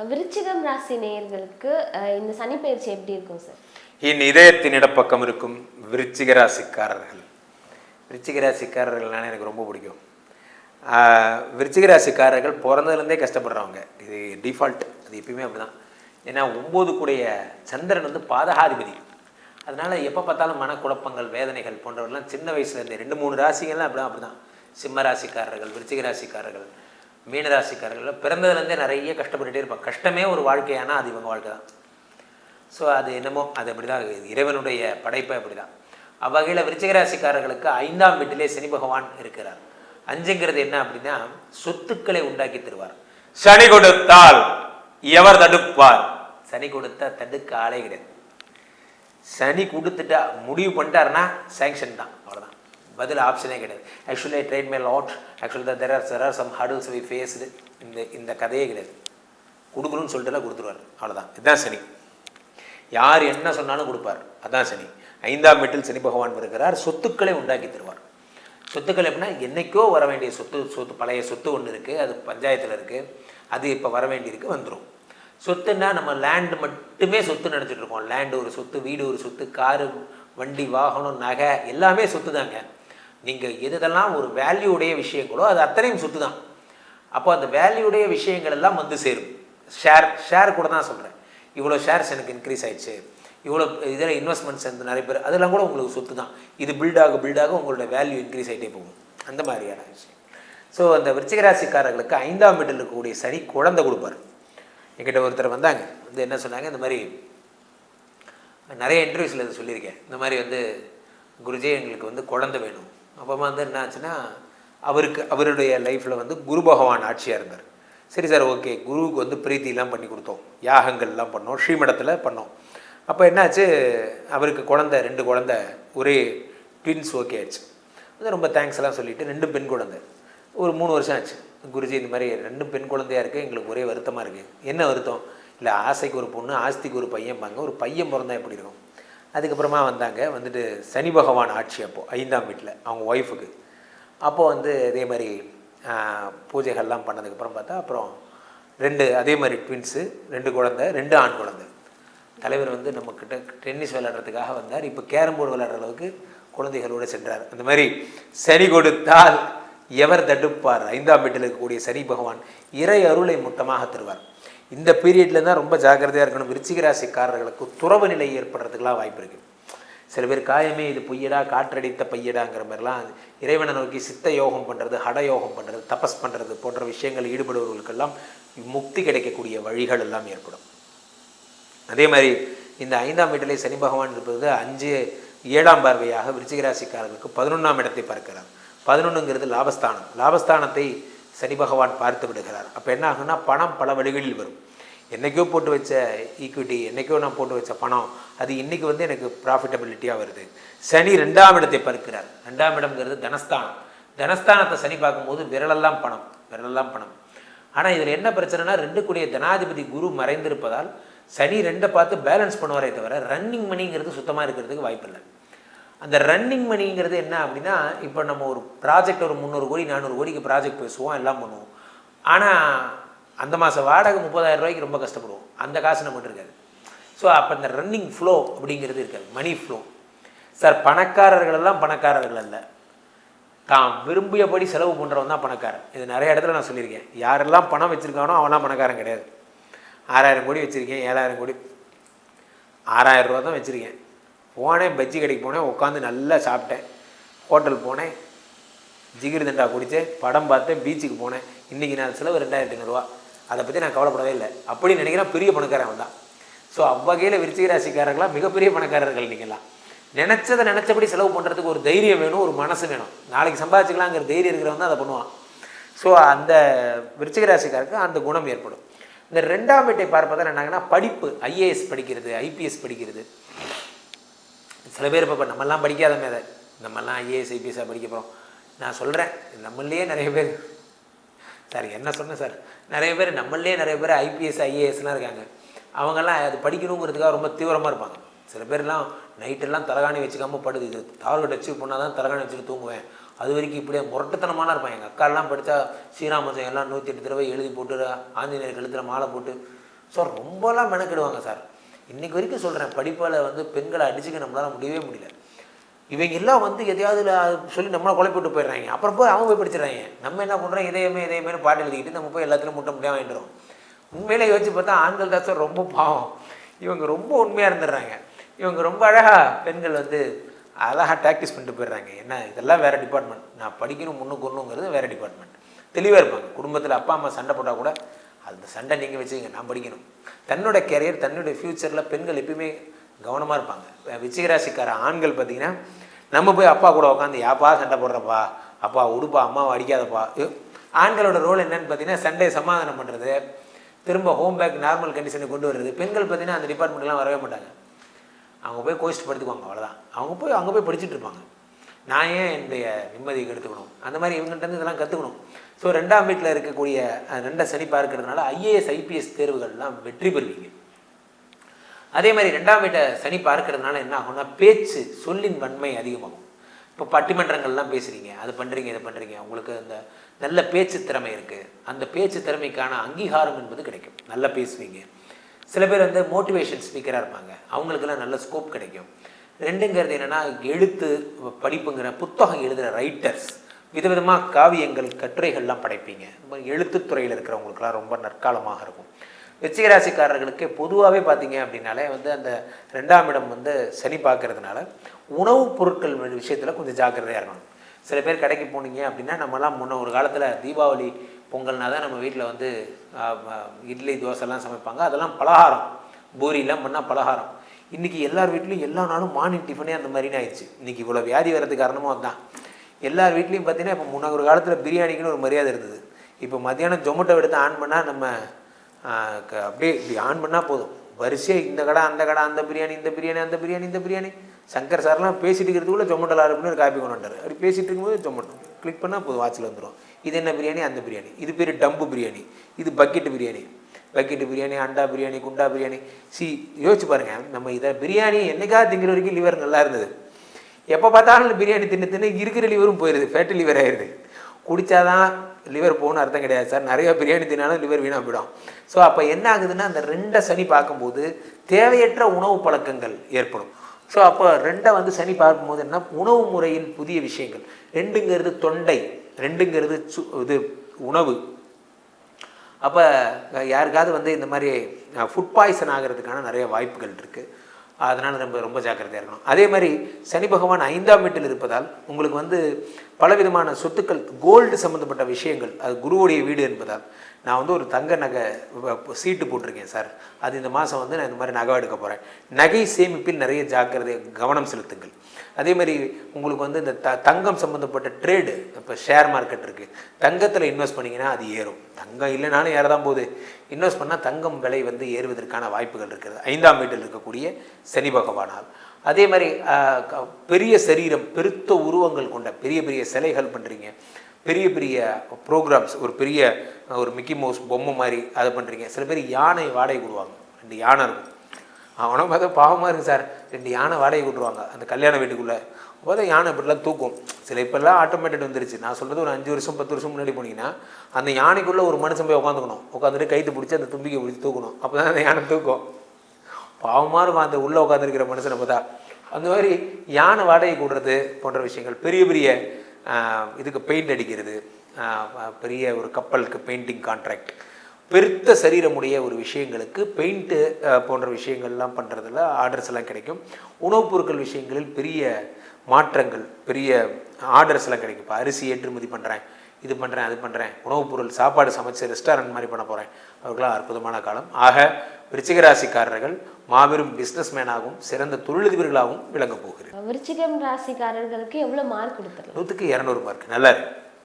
விருச்சிகம் ராசி நேயர்களுக்கு இந்த சனி பயிற்சி எப்படி இருக்கும் சார்? என் இதயத்தின் இடப்பக்கம் இருக்கும் விருச்சிக ராசிக்காரர்கள். விருச்சிக ராசிக்காரர்கள்னால எனக்கு ரொம்ப பிடிக்கும். விருச்சிக ராசிக்காரர்கள் பிறந்ததுலேருந்தே கஷ்டப்படுறவங்க. இது டிஃபால்ட் அது எப்பயுமே அப்படிதான். ஏன்னா ஒம்பது கூடிய சந்திரன் வந்து பாதகாதிபதி. அதனால் எப்போ பார்த்தாலும் மனக்குழப்பங்கள் வேதனைகள் போன்றவர்கள்லாம் சின்ன வயசுலேருந்து ரெண்டு மூணு ராசிகள்லாம் அப்படிதான் அப்படிதான். சிம்ம ராசிக்காரர்கள் விருச்சிக ராசிக்காரர்கள். மீன ராசிக்காரர்கள் பிறந்ததுலேருந்தே நிறைய கஷ்டப்பட்டுட்டே இருப்பாங்க கஷ்டமே ஒரு வாழ்க்கையானா அது இவங்க வாழ்க்கை தான். ஸோ அது என்னமோ அது அப்படி தான் இறைவனுடைய படைப்பை அப்படி தான் அவ்வகையில் விருச்சிகராசிக்காரர்களுக்கு ஐந்தாம் வீட்டிலே சனி பகவான் இருக்கிறார். அஞ்சுங்கிறது என்ன அப்படின்னா சொத்துக்களை உண்டாக்கி தருவார். சனி கொடுத்தால் எவர் தடுப்பார்? சனி கொடுத்தா தடுக்க ஆளே கிடையாது. சனி கொடுத்துட்டா முடிவு பண்ணிட்டாருன்னா சேங்ஷன் தான். அவ்வளோதான் பதில் ஆப்ஷனே கிடையாது. Actually train my lot actually there are there are some hurdles we faced இந்த இந்த கதையே கிடையாது. கொடுக்கணும்னு சொல்லிட்டுலாம் கொடுத்துருவார். அவ்வளோதான் இதுதான் சனி. யார் என்ன சொன்னாலும் கொடுப்பார். அதான் சனி. ஐந்தாம் வீட்டில் சனி பகவான் இருக்கிறார் சொத்துக்களை உண்டாக்கி தருவார். சொத்துக்கள் எப்படின்னா என்னைக்கோ வர வேண்டிய சொத்து சொத்து பழைய சொத்து ஒன்று இருக்குது அது பஞ்சாயத்தில் இருக்குது அது இப்போ வர வேண்டியிருக்கு வந்துடும் சொத்துன்னா நம்ம லேண்டு மட்டுமே சொத்து நினச்சிட்டு இருக்கோம். லேண்டு ஒரு சொத்து வீடு ஒரு சொத்து காரு வண்டி வாகனம் நகை எல்லாமே சொத்து தாங்க நீங்கள் எதெல்லாம் ஒரு வேல்யூ உடைய விஷயங்களோ அது அத்தனையும் சொத்து தான் அப்போ அந்த வேல்யூடைய விஷயங்கள் எல்லாம் வந்து சேரும். ஷேர் ஷேர் கூட தான் சொல்கிறேன் இவ்வளோ ஷேர்ஸ் எனக்கு இன்க்ரீஸ் ஆயிடுச்சு. இவ்வளோ இதில் இன்வெஸ்ட்மெண்ட்ஸ் வந்து நிறைய பேர் அதெல்லாம் கூட உங்களுக்கு சொத்து தான் இது பில்டாக பில்டாக உங்களோட வேல்யூ இன்க்ரீஸ் ஆகிட்டே போகும். அந்த மாதிரியான விஷயம். ஸோ அந்த விருச்சிகராசிக்காரர்களுக்கு ஐந்தாம் வீட்டில் இருக்கக்கூடிய சனி குழந்தை கொடுப்பார். என்கிட்ட ஒருத்தர் வந்தாங்க. வந்து என்ன சொன்னாங்க? இந்த மாதிரி நிறைய இன்டர்வியூஸில் இது சொல்லியிருக்கேன். இந்த மாதிரி வந்து குருஜி எங்களுக்கு வந்து குழந்தை வேணும். அப்போ வந்து என்ன ஆச்சுன்னா அவருக்கு அவருடைய லைஃப்பில் வந்து குரு பகவான் ஆட்சியாக இருந்தார். சரி சார் ஓகே குருவுக்கு வந்து பிரீத்திலாம் பண்ணி கொடுத்தோம். யாகங்கள்லாம் பண்ணோம். ஸ்ரீமடத்தில் பண்ணோம். அப்போ என்னாச்சு? அவருக்கு குழந்தை ரெண்டு குழந்தை ஒரே ட்வின்ஸ் ஓகே ஆச்சு அது ரொம்ப தேங்க்ஸ் எல்லாம் சொல்லிவிட்டு ரெண்டும் பெண் குழந்தை. ஒரு மூணு வருஷம் ஆச்சு. குருஜி இந்த மாதிரி ரெண்டும் பெண் குழந்தையாக இருக்குது எங்களுக்கு ஒரே வருத்தமாக இருக்குது என்ன வருத்தம்? இல்லை ஆசைக்கு ஒரு பொண்ணு ஆஸ்திக்கு ஒரு பையன் பாங்க ஒரு பையன் பிறந்தா எப்படி இருக்கும்? அதுக்கப்புறமா வந்தாங்க. வந்துட்டு சனி பகவான் ஆட்சி அப்போது ஐந்தாம் வீட்டில் அவங்க ஒய்ஃபுக்கு அப்போது வந்து அதே மாதிரி பூஜைகள்லாம் பண்ணதுக்கப்புறம் பார்த்தா அப்புறம் ரெண்டு அதே மாதிரி ட்வின்ஸு ரெண்டு குழந்தை ரெண்டு ஆண் குழந்தை. தலைவர் வந்து நம்மக்கிட்ட டென்னிஸ் விளையாடுறதுக்காக வந்தார். இப்போ கேரம் போர்டு விளையாடுற அளவுக்கு குழந்தைகளோடு சென்றார். அந்த மாதிரி சனி கொடுத்தால் எவர் தடுப்பார்? ஐந்தாம் வீட்டில் இருக்கக்கூடிய சனி பகவான் இறை அருளை மொத்தமாக தருவார். இந்த பீரியட்ல தான் ரொம்ப ஜாக்கிரதையாக இருக்கணும். விருச்சிக ராசிக்காரர்களுக்கு துறவு நிலை ஏற்படுறதுக்கெல்லாம் வாய்ப்பு இருக்குது சில பேர் காயமே இது பொய்யடா காற்றடித்த பையடாங்கிற மாதிரிலாம் இறைவனை நோக்கி சித்த யோகம் பண்ணுறது ஹட யோகம் பண்ணுறது தபஸ் பண்ணுறது போன்ற விஷயங்கள் ஈடுபடுபவர்களுக்கெல்லாம் முக்தி கிடைக்கக்கூடிய வழிகள் எல்லாம் ஏற்படும். அதே மாதிரி இந்த ஐந்தாம் வீட்டிலே சனி பகவான் இருப்பது அஞ்சு ஏழாம் பார்வையாக விருச்சிகராசிக்காரர்களுக்கு பதினொன்றாம் இடத்தை பார்க்கிறார். பதினொன்றுங்கிறது லாபஸ்தானம். லாபஸ்தானத்தை சனி பகவான் பார்த்து விடுகிறார். அப்போ என்ன ஆகுன்னா பணம் பல வழிகளில் வரும். என்னைக்கோ போட்டு வச்ச ஈக்விட்டி என்னைக்கோ நான் போட்டு வச்ச பணம் அது இன்றைக்கி வந்து எனக்கு ப்ராஃபிட்டபிலிட்டியாக வருது. சனி ரெண்டாம் இடத்தை பார்க்கிறார். ரெண்டாம் இடம்ங்கிறது தனஸ்தானம். தனஸ்தானத்தை சனி பார்க்கும்போது விரலெல்லாம் பணம் விரலெல்லாம் பணம். ஆனால் இதில் என்ன பிரச்சனைனா ரெண்டு கூடிய ஜனாதிபதி குரு மறைந்திருப்பதால் சனி ரெண்டை பார்த்து பேலன்ஸ் பண்ணுவாரே தவிர ரன்னிங் மணிங்கிறது சுத்தமாக இருக்கிறதுக்கு வாய்ப்பில்லை. அந்த ரன்னிங் மணிங்கிறது என்ன அப்படின்னா இப்போ நம்ம ஒரு ப்ராஜெக்ட் ஒரு முந்நூறு கோடி நானூறு கோடிக்கு ப்ராஜெக்ட் பேசுவோம் எல்லாம் பண்ணுவோம். ஆனால் அந்த மாதம் வாடகை முப்பதாயிரம் ரூபாய்க்கு ரொம்ப கஷ்டப்படுவோம். அந்த காசு நம்மகிட்ட இருக்காது. ஸோ அப்போ இந்த ரன்னிங் ஃப்ளோ அப்படிங்கிறது இருக்காது. மணி ஃப்ளோ சார் பணக்காரர்கள் எல்லாம் பணக்காரர்கள் அல்ல. தான் விரும்பியபடி செலவு பண்ணுறவன் தான் பணக்காரன். இது நிறைய இடத்துல நான் சொல்லியிருக்கேன். யாரெல்லாம் பணம் வச்சுருக்கானோ அவன்லாம் பணக்காரன் கிடையாது. ஆறாயிரம் கோடி வச்சுருக்கேன் ஏழாயிரம் கோடி. ஆறாயிரம் ரூபா தான் வச்சுருக்கேன். போனேன் பஜ்ஜி கடைக்கு போனேன் உட்காந்து நல்லா சாப்பிட்டேன். ஹோட்டல் போனேன் ஜிகிர் தண்டா குடித்தேன் படம் பார்த்தேன் பீச்சுக்கு போனேன். இன்றைக்கி நான் செலவு ரெண்டாயிரத்தி ஐநூறுரூவா அதை பற்றி நான் கவலைப்படவே இல்லை. அப்படின்னு நினைக்கிறேன் பெரிய பணக்காரன் தான் ஸோ அவ்வகையில் விருச்சிக ராசிக்காரர்களாக மிகப்பெரிய பணக்காரர்கள் நீங்களாம் நினச்சதை நினச்சபடி செலவு பண்ணுறதுக்கு ஒரு தைரியம் வேணும் ஒரு மனசு வேணும். நாளைக்கு சம்பாதிச்சுக்கலாங்கிற தைரியம் இருக்கிறவன் தான் அதை பண்ணுவான். ஸோ அந்த விருச்சிக ராசிக்காருக்கு அந்த குணம் ஏற்படும். இந்த ரெண்டாம் வீட்டை பார்ப்பதால் என்னாங்கன்னா படிப்பு ஐஏஎஸ் படிக்கிறது ஐபிஎஸ் படிக்கிறது. சில பேர் இப்போ நம்மெல்லாம் படிக்காத மேதை நம்மெல்லாம் ஐஏஎஸ் ஐபிஎஸ்ஸாக படிக்க போகிறோம் நான் சொல்கிறேன் நம்மளே நிறைய பேர் சார் என்ன சொன்னேன் சார்? நிறைய பேர் நம்மளே நிறைய பேர் ஐபிஎஸ் ஐஏஎஸ்லாம் இருக்காங்க. அவங்கெல்லாம் அது படிக்கணுங்கிறதுக்காக ரொம்ப தீவிரமாக இருப்பாங்க. சில பேர்லாம் நைட்டெல்லாம் தலகாணி வச்சுக்காமல் படுது. இது டார்கெட் அச்சீவ் பண்ணால் தான் தலகாணி வச்சுட்டு தூங்குவேன். அது வரைக்கும் இப்படியே முரட்டுத்தனமான இருப்பான். எங்கள் அக்காலாம் படித்தா ஸ்ரீராமசம் எல்லாம் நூற்றி எட்டு தடவை எழுதி போட்டு ஆஞ்சநேயருக்கு கழுத்தில் மாலை போட்டு. ஸோ ரொம்பலாம் மெனக்கிடுவாங்க சார். இன்றைக்கு வரைக்கும் சொல்கிறேன் படிப்பால் வந்து பெண்களை அடிச்சுக்க நம்மளால் முடியவே முடியல. இவங்க எல்லாம் வந்து எதையாவது சொல்லி நம்மளை குழப்பிட்டு போயிடுறாங்க. அப்புறம் போய் அவங்க போய் படிச்சிடுறாங்க. நம்ம என்ன பண்ணுறோம் இதயமே இதயமே பாட்டு எழுதிக்கிட்டு நம்ம போய் எல்லாத்துலையும் முட்டை முட்டையாக வாங்கிடுறோம் உண்மையிலே யோசிச்சு பார்த்தா ஆண்கள் தான் சார் ரொம்ப பாவம். இவங்க ரொம்ப உண்மையாக இருந்துடுறாங்க. இவங்க ரொம்ப அழகாக பெண்கள் வந்து அழகாக ப்ராக்டிஸ் பண்ணிட்டு போயிடுறாங்க. என்ன இதெல்லாம் வேறு டிபார்ட்மெண்ட் நான் படிக்கணும் முன்னுக்கு ஒன்றுங்கிறது வேறு டிபார்ட்மெண்ட் தெளிவாக இருப்பாங்க. குடும்பத்தில் அப்பா அம்மா சண்டை போட்டால் கூட அந்த சண்டை நீங்கள் வச்சுக்கங்க நான் படிக்கணும். தன்னோட கேரியர் தன்னுடைய ஃப்யூச்சரில் பெண்கள் எப்பயுமே கவனமாக இருப்பாங்க. விச்சிகராசிக்கார ஆண்கள் பார்த்தீங்கன்னா நம்ம போய் அப்பா கூட உட்காந்து யாப்பா சண்டை போடுறப்பா? அப்பா உடுப்பா அம்மாவை அடிக்காதப்பா? ஆண்களோட ரோல் என்னன்னு பார்த்தீங்கன்னா சண்டையை சமாதானம் பண்ணுறது திரும்ப ஹோம் பேக் நார்மல் கண்டிஷனுக்கு கொண்டு வர்றது. பெண்கள் பார்த்தீங்கன்னா அந்த டிபார்ட்மெண்ட்லாம் வரவே மாட்டாங்க. அவங்க போய் கோஸ்ட் படுத்துக்குவாங்க அவ்வளோதான் அவங்க போய் அங்கே போய் படிச்சுட்டு இருப்பாங்க. நான் ஏன் என்னுடைய நிம்மதியை கெடுத்துக்கணும்? அந்த மாதிரி இவங்கிட்டேருந்து இதெல்லாம் கற்றுக்கணும் ஸோ ரெண்டாம் வீட்டில் இருக்கக்கூடிய ரெண்டை சனி பார்க்கறதுனால ஐஏஎஸ் ஐபிஎஸ் தேர்வுகள்லாம் வெற்றி பெறுவீங்க. அதே மாதிரி ரெண்டாம் வீட்டை சனி பார்க்கறதுனால என்ன ஆகும்னா பேச்சு சொல்லின் வன்மை அதிகமாகும். இப்போ பட்டிமன்றங்கள்லாம் பேசுகிறீங்க அது பண்ணுறீங்க இதை பண்ணுறீங்க உங்களுக்கு அந்த நல்ல பேச்சு திறமை இருக்குது அந்த பேச்சு திறமைக்கான அங்கீகாரம் என்பது கிடைக்கும். நல்லா பேசுவீங்க. சில பேர் வந்து மோட்டிவேஷன் ஸ்பீக்கராக இருப்பாங்க. அவங்களுக்கெல்லாம் நல்ல ஸ்கோப் கிடைக்கும். ரெண்டுங்கிறது என்னென்னா எழுத்து படிப்புங்கிற புத்தகம் எழுதுகிற ரைட்டர்ஸ் விதவிதமாக காவியங்கள் கட்டுரைகள்லாம் படைப்பீங்க. எழுத்துத்துறையில் இருக்கிறவங்களுக்குலாம் ரொம்ப நற்காலமாக இருக்கும். வெச்சிகராசிக்காரர்களுக்கு பொதுவாகவே பார்த்தீங்க அப்படின்னாலே வந்து அந்த ரெண்டாம் இடம் வந்து சனி பார்க்கறதுனால உணவுப் பொருட்கள் விஷயத்தில் கொஞ்சம் ஜாக்கிரதையாக இருக்கணும். சில பேர் கடைக்கு போனீங்க அப்படின்னா நம்மலாம் முன்ன ஒரு காலத்தில் தீபாவளி பொங்கல்னா தான் நம்ம வீட்டில் வந்து இட்லி தோசைலாம் சமைப்பாங்க. அதெல்லாம் பலகாரம். பூரிலாம் பண்ணால் பலகாரம். இன்றைக்கி எல்லார் வீட்லேயும் எல்லா நாளும் மார்னிங் டிஃபனே அந்த மாதிரின்னு ஆயிடுச்சு. இன்றைக்கி இவ்வளோ வியாதி வர்றதுக்கு காரணமும் அதுதான் எல்லார் வீட்லேயும் பார்த்தீங்கன்னா இப்போ முன்ன ஒரு காலத்தில் பிரியாணிக்குன்னு ஒரு மரியாதை இருந்தது. இப்போ மத்தியானம் ஜொமேட்டோ எடுத்து ஆன் பண்ணால் நம்ம க- அப்படியே இப்படி ஆன் பண்ணால் போதும். வரிசையாக இந்த கடை அந்த கடை அந்த பிரியாணி இந்த பிரியாணி அந்த பிரியாணி இந்த பிரியாணி. சங்கர் சார்லாம் பேசிட்டு இருக்கிறதுக்குள்ள ஜொமேட்டோவில் ஆரம்பின்னு ஒரு காப்பி கொண்டு வந்தார். அப்படி பேசிட்டு இருக்கும்போது ஜொமேட்டோ கிளிக் பண்ணால் போதும் வாட்சில் வந்துடும் இது என்ன பிரியாணி? அந்த பிரியாணி. இது பேர் டம்பு பிரியாணி. இது பக்கெட்டு பிரியாணி. பக்கெட்டு பிரியாணி அண்டா பிரியாணி குண்டா பிரியாணி. சி யோசிச்சு பாருங்கள் நம்ம இதை பிரியாணி என்னைக்காவது திங்கிற வரைக்கும் லிவர் நல்லா இருந்தது. எப்போ பார்த்தாலும் பிரியாணி தின்னு தின்னு இருக்கிற லிவரும் போயிடுது ஃபேட்டு லிவர் ஆயிடுது குடித்தாதான் லிவர் போகணும்னு அர்த்தம் கிடையாது சார். நிறையா பிரியாணி தின்னாலும் லிவர் வீணாக போயிடும். ஸோ அப்போ என்ன ஆகுதுன்னா அந்த ரெண்டை சனி பார்க்கும்போது தேவையற்ற உணவு பழக்கங்கள் ஏற்படும். ஸோ அப்போ ரெண்டை வந்து சனி பார்க்கும்போது என்ன உணவு முறையின் புதிய விஷயங்கள். ரெண்டுங்கிறது தொண்டை ரெண்டுங்கிறது சு இது உணவு. அப்போ யாருக்காவது வந்து இந்த மாதிரி ஃபுட் பாய்சன் ஆகிறதுக்கான நிறைய வாய்ப்புகள் இருக்குது அதனால் நம்ம ரொம்ப ஜாக்கிரதையாக இருக்கணும். அதே மாதிரி சனி பகவான் ஐந்தாம் வீட்டில் இருப்பதால் உங்களுக்கு வந்து பலவிதமான சொத்துக்கள் கோல்டு சம்மந்தப்பட்ட விஷயங்கள். அது குருவுடைய வீடு என்பதால். நான் வந்து ஒரு தங்க நகை சீட்டு போட்டிருக்கேன் சார். அது இந்த மாதம் வந்து நான் இந்த மாதிரி நகை எடுக்க போகிறேன் நகை சேமிப்பில் நிறைய ஜாக்கிரதை கவனம் செலுத்துங்கள். அதே மாதிரி உங்களுக்கு வந்து இந்த த தங்கம் சம்மந்தப்பட்ட ட்ரேடு இப்போ ஷேர் மார்க்கெட் இருக்குது தங்கத்தில் இன்வெஸ்ட் பண்ணிங்கன்னா அது ஏறும். தங்கம் இல்லைனாலும் ஏற தான் போகுது. இன்வெஸ்ட் பண்ணால் தங்கம் விலை வந்து ஏறுவதற்கான வாய்ப்புகள் இருக்கிறது. ஐந்தாம் வீட்டில் இருக்கக்கூடிய சனி பகவானால். அதே மாதிரி க- பெரிய சரீரம் பெருத்த உருவங்கள் கொண்ட பெரிய பெரிய சிலைகள் பண்ணுறீங்க பெரிய பெரிய ப்ரோக்ராம்ஸ் ஒரு பெரிய ஒரு மிக்கி மவுஸ் பொம்மை மாதிரி அதை பண்ணுறீங்க சில பேர் யானை வாடகை விடுவாங்க ரெண்டு யானை இருக்கும். அவனை பார்த்தா பாவமாக இருக்கு சார். ரெண்டு யானை வாடகை விட்ருவாங்க அந்த கல்யாண வீட்டுக்குள்ளே. பார்த்தா யானை இப்படிலாம் தூக்கும். சில இப்போல்லாம் ஆட்டோமேட்டட் வந்துருச்சு. நான் சொல்கிறது ஒரு அஞ்சு வருஷம் பத்து வருஷம் முன்னாடி போனீங்கன்னா அந்த யானைக்குள்ளே ஒரு மனுஷன் போய் உட்காந்துக்கணும் உட்காந்துட்டு கைத்து பிடிச்சி அந்த தும்பிக்கை பிடிச்சி தூக்கணும். அப்போ தான் அந்த யானை தூக்கும். பாவமாக இருக்கும் அந்த உள்ளே உட்காந்துருக்கிற மனுஷனை பார்த்தா. அந்த மாதிரி யானை வாடகை கூடுறது போன்ற விஷயங்கள் பெரிய பெரிய இதுக்கு பெயிண்ட் அடிக்கிறது பெரிய ஒரு கப்பலுக்கு பெயிண்டிங் கான்ட்ராக்ட் பெருத்த சரீரமுடைய ஒரு விஷயங்களுக்கு பெயிண்ட்டு போன்ற விஷயங்கள்லாம் பண்ணுறதுல ஆர்டர்ஸ் எல்லாம் கிடைக்கும். உணவுப் பொருட்கள் விஷயங்களில் பெரிய மாற்றங்கள் பெரிய ஆர்டர்ஸ் எல்லாம் கிடைக்கும். இப்போ அரிசி ஏற்றுமதி பண்ணுறேன் இது பண்ணுறேன் அது பண்ணுறேன் உணவுப் பொருள் சாப்பாடு சமைச்சு ரெஸ்டாரண்ட் மாதிரி பண்ண போகிறேன் அவர்களாம் அற்புதமான காலம். ஆக விருச்சிக ராசிக்காரர்கள் மாபெரும் பிஸ்னஸ் மேனாகவும் சிறந்த தொழிலதிபர்களாகவும் விளங்கப் போகிறது. விருச்சிகம் ராசிக்காரர்களுக்கு எவ்வளவு மார்க் கொடுத்துடலாம் நூற்றுக்கு இரநூறு மார்க் நல்லா இருக்கு.